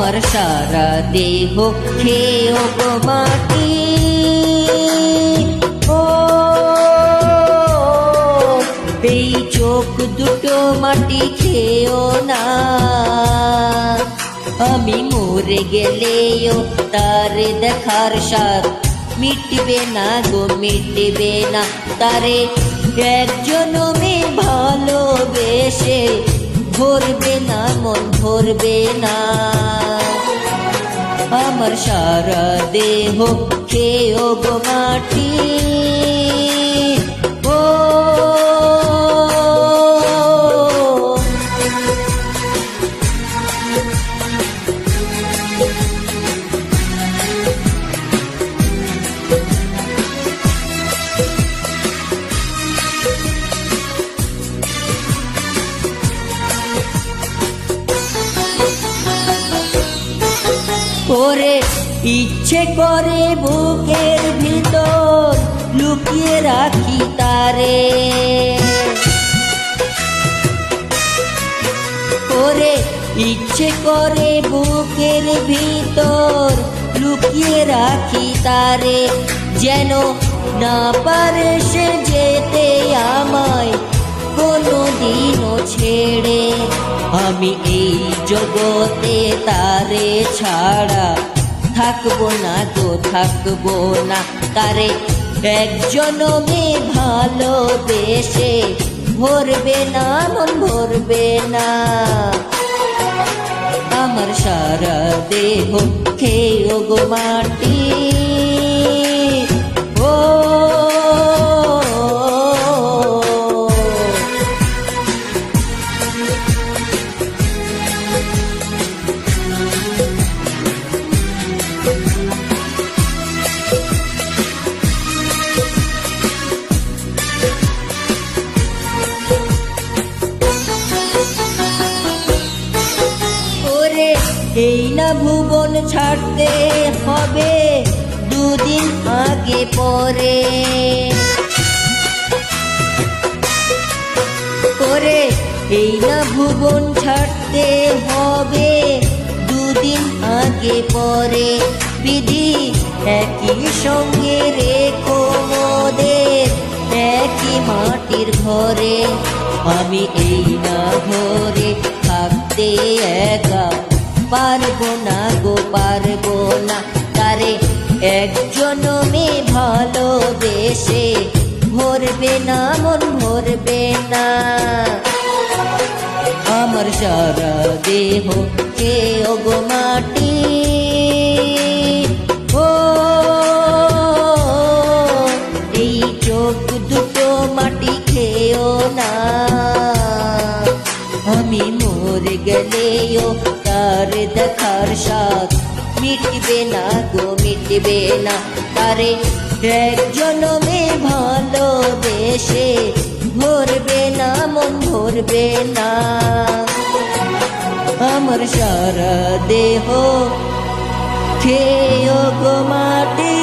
সারা দেহ খেয়েও গো মাটি ও এই চোখ দুটো মাটি খেয়েও না আমি মরে গেলেও তার দেখার স্বাদ মিটবে না গো মিটবে না তারে একজন ভরবে না মন ভরবে না। আমার সারা দেহ খেয়ে গো মাটি। ও করে, ইচ্ছে করে বুকের ভিতর লুকিয়ে রাখি তারে। করে, ইচ্ছে করে বুকের ভিতর লুকিয়ে রাখি তারে। যেন না পারে সে যেতে আমায় কোনো দিনও ছেড়ে। আমি এই জগতে তারে ছাড়া থাকব না তো থাকব না তারে একজন মেয়ে ভালোবেসে ভরবে না, মন ভরবে না। আমার সারা দেহ খেয়ে গো মাটি। এই না ভুবন ছাড়তে হবে দুদিন আগে পরে। করে এই না ভুবন ছাড়তে হবে দুদিন আগে পরে। বিধি একই সঙ্গে রেখো মোদের, একই মাটির ঘরে। আমি এই না ঘরে থাকতে একা। পারব না গো, পারব না। তারে একজন মে ভালোবেসে ভরবে না, মন ভরবে না। আমার সারা দেহ কে গো মাটি? গেলেও তার দেখার স্বাদ মিটবে না গো মিটবে না তারে একজন মেয়ে ভালোবেসে ভরবে না মন ভরবে না আমার সারা দেহ খেয়ে গো মাটি